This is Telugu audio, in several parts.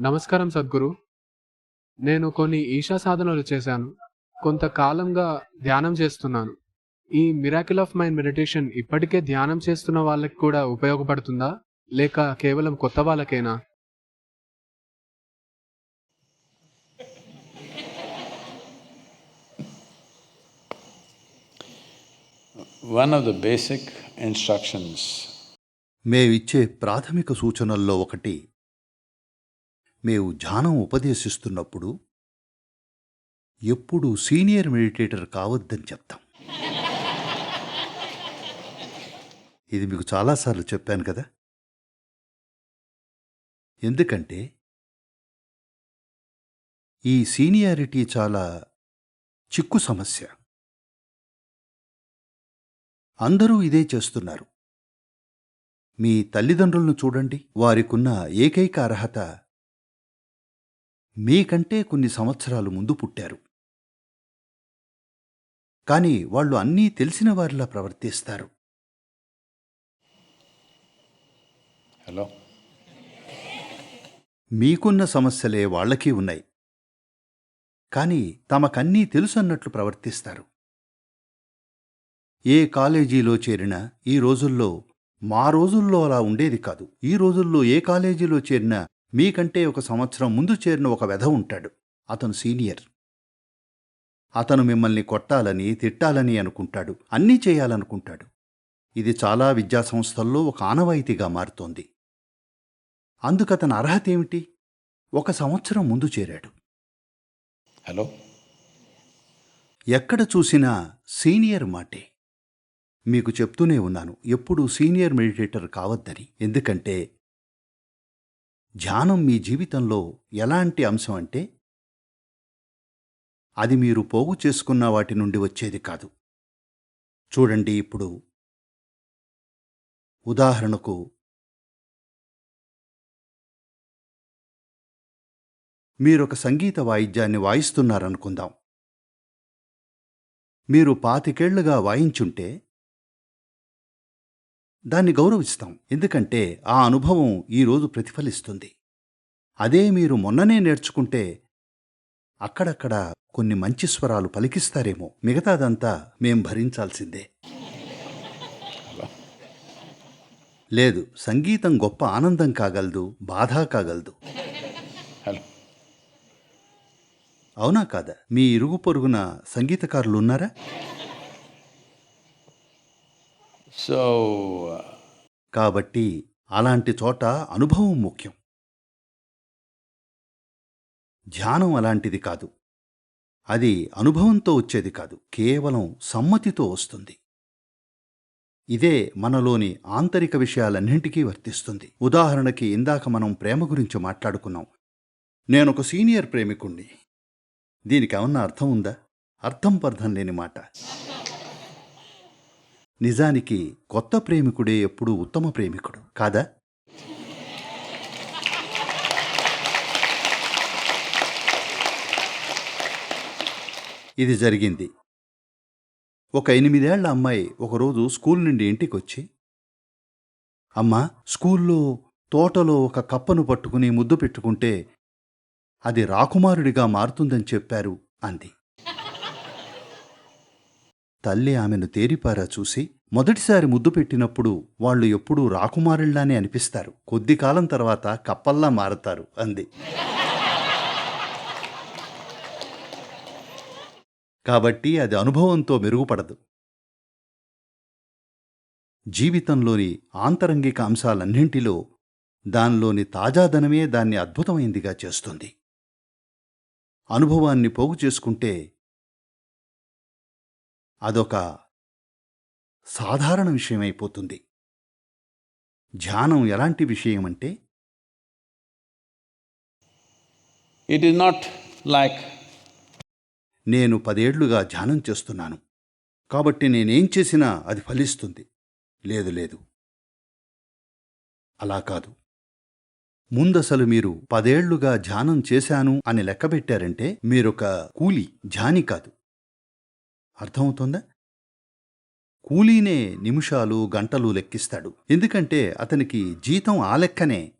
నమస్కారం సద్గురు. నేను కొన్ని ఈశా సాధనలు చేశాను. కొంతకాలంగా ధ్యానం చేస్తున్నాను. ఈ మిరాకిల్ ఆఫ్ మైండ్ మెడిటేషన్ ఇప్పటికే ధ్యానం చేస్తున్న వాళ్ళకి కూడా ఉపయోగపడుతుందా? లేక కేవలం కొత్త వాళ్ళకేనా? One of the basic instructions. మేవిచ్చే ప్రాథమిక సూచనల్లో ఒకటి మేము ధ్యానం ఉపదేశిస్తున్నప్పుడు ఎప్పుడూ సీనియర్ మెడిటేటర్ కావద్దని చెప్తాం. ఇది మీకు చాలాసార్లు చెప్పాను కదా. ఎందుకంటే ఈ సీనియారిటీ చాలా చిక్కు సమస్య. అందరూ ఇదే చేస్తున్నారు. మీ తల్లిదండ్రులను చూడండి వారికున్న ఏకైక అర్హత మీకంటే కొన్ని సంవత్సరాలు ముందు పుట్టారు. కాని వాళ్ళు అన్నీ తెలిసిన వారిలా ప్రవర్తిస్తారు. hello మీకున్న సమస్యలే వాళ్ళకి ఉన్నాయి. కాని తమకన్నీ తెలుసన్నట్లు ప్రవర్తిస్తారు. ఏ కాలేజీలో చేరినా ఈ రోజుల్లో మా రోజుల్లో అలా ఉండేది కాదు. ఈ రోజుల్లో ఏ కాలేజీలో చేరినా మీకంటే ఒక సంవత్సరం ముందు చేరిన ఒక వెధ ఉంటాడు. అతను సీనియర్. అతను మిమ్మల్ని కొట్టాలని తిట్టాలని అనుకుంటాడు. అన్నీ చేయాలనుకుంటాడు. ఇది చాలా విద్యాసంస్థల్లో ఒక ఆనవాయితీగా మారుతోంది. అందుకతని అర్హత ఏమిటి? ఒక సంవత్సరం ముందు చేరాడు. hello ఎక్కడ చూసినా సీనియర్ మాటే. మీకు చెప్తూనే ఉన్నాను ఎప్పుడూ సీనియర్ మెడిటేటర్ కావద్దని. ఎందుకంటే ధ్యానం మీ జీవితంలో ఎలాంటి అంశం అంటే అది మీరు పోగు చేసుకున్న వాటి నుండి వచ్చేది కాదు. చూడండి ఇప్పుడు ఉదాహరణకు మీరొక సంగీత వాయిద్యాన్ని వాయిస్తున్నారనుకుందాం. మీరు పాతికేళ్ళుగా వాయించుంటే దాన్ని గౌరవిస్తాం. ఎందుకంటే ఆ అనుభవం ఈరోజు ప్రతిఫలిస్తుంది. అదే మీరు మొన్ననే నేర్చుకుంటే అక్కడక్కడ కొన్ని మంచి స్వరాలు పలికిస్తారేమో. మిగతాదంతా మేం భరించాల్సిందే. లేదు సంగీతం గొప్ప ఆనందం కాగలదు బాధ కాగలదు. అవునా కాదా? మీ ఇరుగు పొరుగున సంగీతకారులు సో కాబట్టి అలాంటి చోట అనుభవం ముఖ్యం. ధ్యానం అలాంటిది కాదు. అది అనుభవంతో వచ్చేది కాదు. కేవలం సమ్మతితో వస్తుంది. ఇదే మనలోని ఆంతరిక విషయాలన్నింటికీ వర్తిస్తుంది. ఉదాహరణకి ఇందాక మనం ప్రేమ గురించి మాట్లాడుకున్నాం. నేనొక సీనియర్ ప్రేమికుణ్ణి. దీనికి ఏమన్నా అర్థం ఉందా? అర్థం పర్థం లేని మాట. నిజానికి కొత్త ప్రేమికుడే ఎప్పుడూ ఉత్తమ ప్రేమికుడు కాదా? ఇది జరిగింది. ఒక ఎనిమిదేళ్ళ అమ్మాయి ఒకరోజు స్కూల్ నుండి ఇంటికొచ్చి అమ్మా స్కూల్లో తోటలో ఒక కప్పను పట్టుకుని ముద్దు పెట్టుకుంటే అది రాకుమారుడిగా మారుతుందని చెప్పారు అంది. తల్లి ఆమెను తేరిపారా చూసి మొదటిసారి ముద్దు పెట్టినప్పుడు వాళ్ళు ఎప్పుడూ రాకుమారుళ్ళానే అనిపిస్తారు. కొద్ది కాలం తర్వాత కప్పల్లా మారతారు అంది. కాబట్టి అది అనుభవంతో మెరుగుపడదు. జీవితంలోని ఆంతరంగిక అంశాలన్నింటిలో దానిలోని తాజాదనమే దాన్ని అద్భుతమైందిగా చేస్తుంది. అనుభవాన్ని పోగు చేసుకుంటే అదొక సాధారణ విషయమైపోతుంది. ధ్యానం ఎలాంటి విషయం అంటే it is not like నేను పదేళ్ళుగా ధ్యానం చేస్తున్నాను. కాబట్టి నేనేం చేసినా అది ఫలిస్తుంది. లేదు లేదు. అలా కాదు. ముందసలు మీరు పదేళ్ళుగా ధ్యానం చేశాను అని లెక్కబెట్టారంటే మీరొక కూలి ధ్యాని కాదు. అర్థమవుతోందా? కూలీనే నిమిషాలు గంటలు లెక్కిస్తాడు. ఎందుకంటే అతనికి జీతం ఆ లెక్కనే.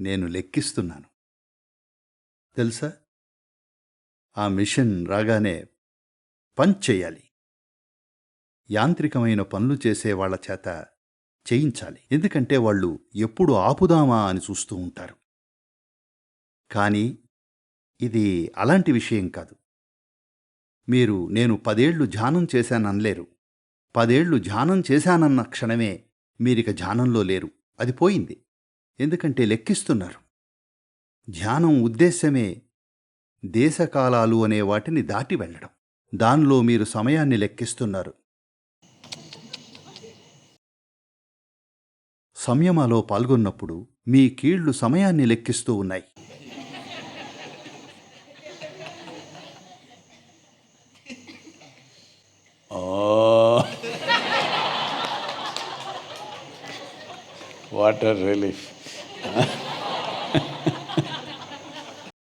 నేను లెక్కిస్తున్నాను. తెలుసా? ఆ మిషన్ రాగానే పంచ్ చేయాలి. యాంత్రికమైన పనులు చేసే వాళ్ళ చేత చేయించాలి. ఎందుకంటే వాళ్ళు ఎప్పుడు ఆపుదామా అని చూస్తూ ఉంటారు. కానీ ఇది అలాంటి విషయం కాదు. మీరు నేను పదేళ్ళు ధ్యానం చేశాననలేరు. పదేళ్ళు ధ్యానం చేశానన్న క్షణమే మీరిక ధ్యానంలో లేరు. అది పోయింది. ఎందుకంటే లెక్కిస్తున్నారు. ధ్యానం ఉద్దేశ్యమే దేశకాలాలు అనే వాటిని దాటి వెళ్ళడం. దానిలో మీరు సమయాన్ని లెక్కిస్తున్నారు. సంయమాలో పాల్గొన్నప్పుడు మీ కీళ్ళు సమయాన్ని లెక్కిస్తూ ఉన్నాయి. a relief.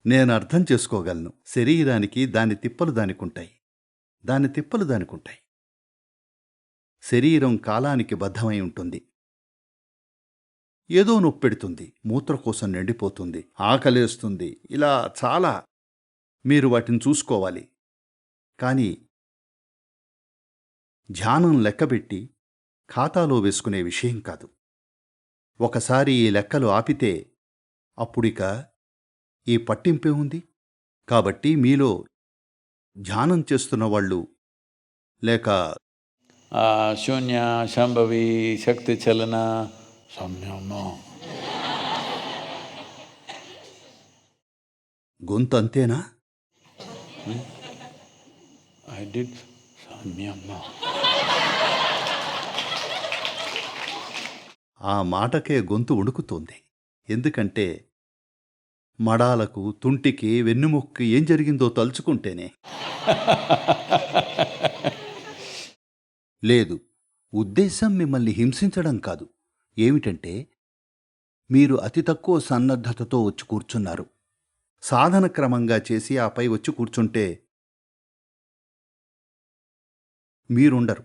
నేను అర్థం చేసుకోగలను. శరీరానికి దాని తిప్పలు దానికుంటాయి. దాని తిప్పలు దానికుంటాయి. శరీరం కాలానికి బద్ధమై ఉంటుంది. ఏదో నొప్పెడుతుంది. మూత్రకోశం నిండిపోతుంది. ఆకలేస్తుంది. ఇలా చాలా మీరు వాటిని చూసుకోవాలి. కానీ ధ్యానం లెక్కబెట్టి ఖాతాలో వేసుకునే విషయం కాదు. ఒకసారి ఈ లెక్కలు ఆపితే అప్పుడిక ఈ పట్టింపే ఉంది. కాబట్టి మీలో ధ్యానం చేస్తున్న వాళ్ళు లేక శూన్య శాంభవి శక్తి చలన సంయమ. గొంతు అంతేనా? ఐ డిడ్ సంయమ. ఆ మాటకే గొంతు వణుకుతోంది ఎందుకంటే మడాలకు తుంటికి వెన్నుముక్కి ఏం జరిగిందో తలుచుకుంటేనే. లేదు ఉద్దేశం మిమ్మల్ని హింసించడం కాదు. ఏమిటంటే మీరు అతి తక్కువ సన్నద్ధతతో వచ్చి కూర్చున్నారు. సాధన క్రమంగా చేసి ఆపై వచ్చి కూర్చుంటే మీరుండరు.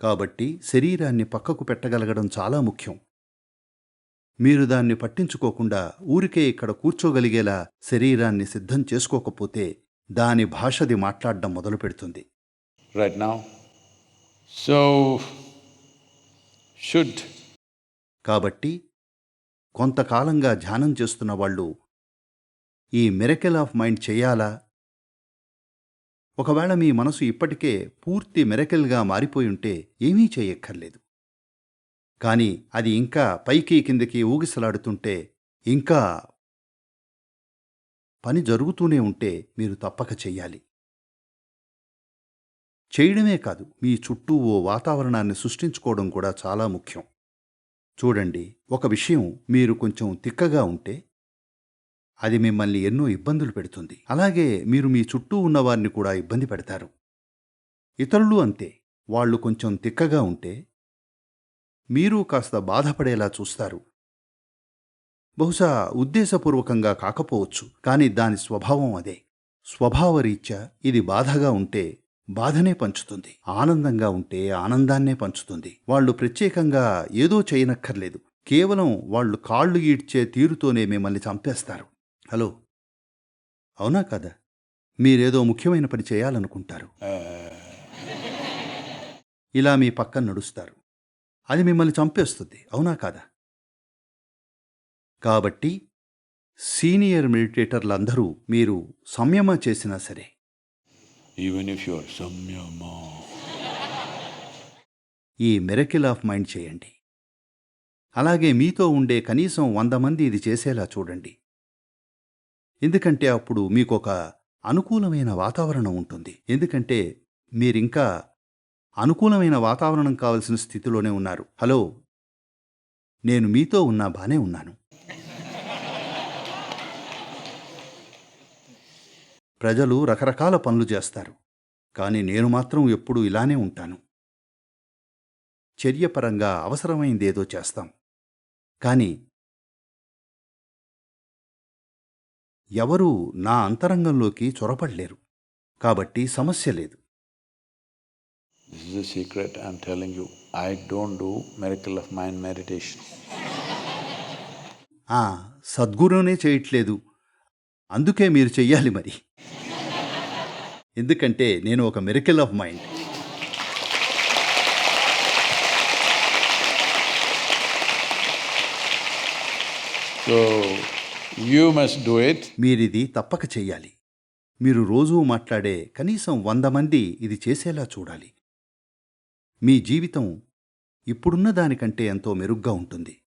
కాబట్టి శరీరాన్ని పక్కకు పెట్టగలగడం చాలా ముఖ్యం. మీరు దాన్ని పట్టించుకోకుండా ఊరికే ఇక్కడ కూర్చోగలిగేలా శరీరాన్ని సిద్ధం చేసుకోకపోతే దాని భాషది మాట్లాడడం మొదలుపెడుతుంది. Right now. So, should. కాబట్టి కొంతకాలంగా ధ్యానం చేస్తున్న వాళ్ళు ఈ మిరకెల్ ఆఫ్ మైండ్ చేయాలా? ఒకవేళ మీ మనసు ఇప్పటికే పూర్తి మిరకెల్గా మారిపోయి ఉంటే ఏమీ చేయక్కర్లేదు. కానీ అది ఇంకా పైకి కిందకి ఊగిసలాడుతుంటే ఇంకా పని జరుగుతూనే ఉంటే మీరు తప్పక చెయ్యాలి. చేయడమే కాదు మీ చుట్టూ ఓ వాతావరణాన్ని సృష్టించుకోవడం కూడా చాలా ముఖ్యం. చూడండి ఒక విషయం మీరు కొంచెం తిక్కగా ఉంటే అది మిమ్మల్ని ఎన్నో ఇబ్బందులు పెడుతుంది. అలాగే మీరు మీ చుట్టూ ఉన్నవారిని కూడా ఇబ్బంది పెడతారు. ఇతరులు అంతే వాళ్ళు కొంచెం తిక్కగా ఉంటే మీరు కాస్త బాధపడేలా చూస్తారు. బహుశా ఉద్దేశపూర్వకంగా కాకపోవచ్చు కానీ దాని స్వభావం అదే. స్వభావరీత్యా ఇది బాధగా ఉంటే బాధనే పంచుతుంది ఆనందంగా ఉంటే ఆనందాన్నే పంచుతుంది. వాళ్ళు ప్రత్యేకంగా ఏదో చేయనక్కర్లేదు కేవలం వాళ్ళు కాళ్ళు ఈడ్చే తీరుతోనే మిమ్మల్ని చంపేస్తారు. హలో? అవునా కదా? మీరేదో ముఖ్యమైన పని చేయాలనుకుంటారు. ఇలా మీ పక్కన నడుస్తారు. అది మిమ్మల్ని చంపేస్తుంది. అవునా కాదా? కాబట్టి సీనియర్ మెడిటేటర్లందరూ మీరు సంయమ చేసినా సరే. If you are samyama, ఈ మెరకిల్ ఆఫ్ మైండ్ చేయండి. అలాగే మీతో ఉండే కనీసం వంద మంది ఇది చేసేలా చూడండి. ఎందుకంటే అప్పుడు మీకొక అనుకూలమైన వాతావరణం ఉంటుంది. ఎందుకంటే మీరింకా అనుకూలమైన వాతావరణం కావలసిన స్థితిలోనే ఉన్నారు. హలో. నేను మీతో ఉన్నా బానే ఉన్నాను. ప్రజలు రకరకాల పనులు చేస్తారు. కానీ నేను మాత్రం ఎప్పుడూ ఇలానే ఉంటాను. చర్యపరంగా అవసరమైందేదో చేస్తాం. కానీ ఎవరూ నా అంతరంగంలోకి చొరపడలేరు కాబట్టి సమస్య లేదు. This is a secret I'm telling you. I don't do miracle of mind meditation. ఆ, సద్గురువునే చేయట్లేదు అందుకే మీరు చెయ్యాలి మరి ఎందుకంటే నేను ఒక miracle of mind So you must do it. మీరిది తప్పక చెయ్యాలి మీరు రోజూ మాట్లాడే కనీసం వంద మంది ఇది చేసేలా చూడాలి మీ జీవితం ఇప్పుడున్న దానికంటే ఎంతో మెరుగ్గా ఉంటుంది.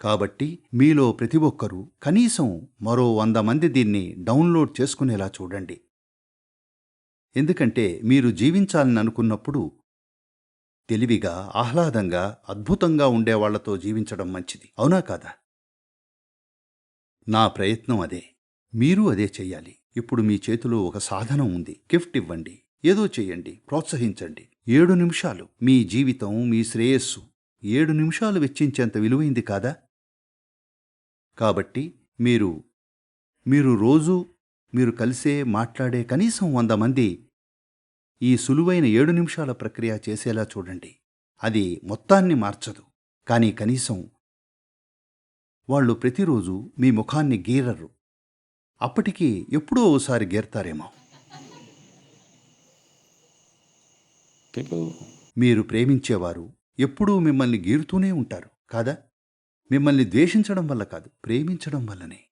కాబట్టి మీలో ప్రతి ఒక్కరూ కనీసం మరో వంద మంది దీన్ని డౌన్లోడ్ చేసుకునేలా చూడండి. ఎందుకంటే మీరు జీవించాలని అనుకున్నప్పుడు తెలివిగా ఆహ్లాదంగా అద్భుతంగా ఉండేవాళ్ళతో జీవించడం మంచిది. అవునా కాదా? నా ప్రయత్నం అదే. మీరు అదే చెయ్యాలి. ఇప్పుడు మీ చేతిలో ఒక సాధనం ఉంది. గిఫ్ట్ ఇవ్వండి. ఏదో చెయ్యండి ప్రోత్సహించండి. ఏడు నిమిషాలు మీ జీవితం మీ శ్రేయస్సు. ఏడు నిమిషాలు వెచ్చించేంత విలువైంది కాదా? కాబట్టి మీరు మీరు రోజూ మీరు కలిసే మాట్లాడే కనీసం వంద మంది ఈ సులువైన ఏడు నిమిషాల ప్రక్రియ చేసేలా చూడండి. అది మొత్తాన్ని మార్చదు. కానీ కనీసం వాళ్ళు ప్రతిరోజు మీ ముఖాన్ని గీరరు. అప్పటికి ఎప్పుడో ఓసారి గీరతారేమో. మీరు ప్రేమించేవారు ఎప్పుడూ మిమ్మల్ని గీరుతూనే ఉంటారు కాదా? మిమ్మల్ని ద్వేషించడం వల్ల కాదు ప్రేమించడం వల్లనే.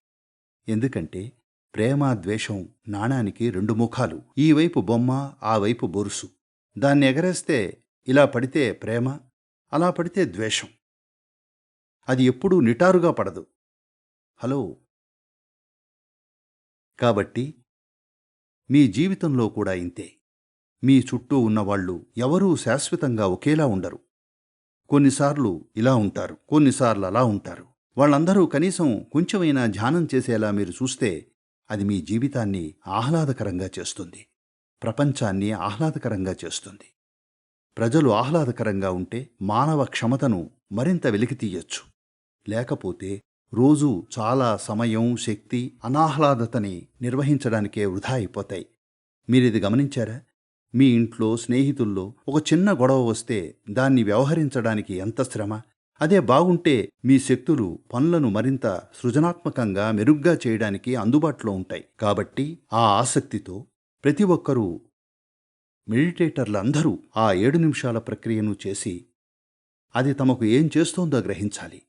ఎందుకంటే ప్రేమ ద్వేషం నాణానికి రెండు ముఖాలు ఈ వైపు బొమ్మ ఆ వైపు బొరుసు. దాన్ని ఎగరేస్తే ఇలా పడితే ప్రేమ అలా పడితే ద్వేషం. అది ఎప్పుడూ నిటారుగా పడదు. హలో? కాబట్టి మీ జీవితంలో కూడా ఇంతే. మీ చుట్టూ ఉన్నవాళ్ళు ఎవరూ శాశ్వతంగా ఒకేలా ఉండరు. కొన్నిసార్లు ఇలా ఉంటారు కొన్నిసార్లు అలా ఉంటారు. వాళ్ళందరూ కనీసం కొంచెమైనా ధ్యానం చేసేలా మీరు చూస్తే అది మీ జీవితాన్ని ఆహ్లాదకరంగా చేస్తుంది. ప్రపంచాన్ని ఆహ్లాదకరంగా చేస్తుంది. ప్రజలు ఆహ్లాదకరంగా ఉంటే మానవ క్షమతను మరింత వెలికితీయొచ్చు లేకపోతే రోజూ చాలా సమయం శక్తి అనాహ్లాదతని నిర్వహించడానికే వృధా అయిపోతాయి. మీరిది గమనించారా? మీ ఇంట్లో స్నేహితుల్లో ఒక చిన్న గొడవ వస్తే దాన్ని వ్యవహరించడానికి ఎంత శ్రమ? అదే బాగుంటే మీ శక్తులు పనులను మరింత సృజనాత్మకంగా మెరుగ్గా చేయడానికి అందుబాటులో ఉంటాయి. కాబట్టి ఆ ఆసక్తితో ప్రతి ఒక్కరూ మెడిటేటర్లందరూ ఆ ఏడు నిమిషాల ప్రక్రియను చేసి అది తమకు ఏం చేస్తోందో గ్రహించాలి.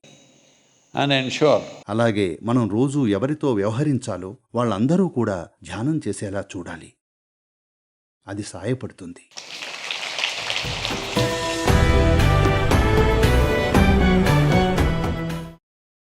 Ensure. అలాగే మనం రోజూ ఎవరితో వ్యవహరించాలో వాళ్ళందరూ కూడా ధ్యానం చేసేలా చూడాలి. అది సాయపడుతుంది.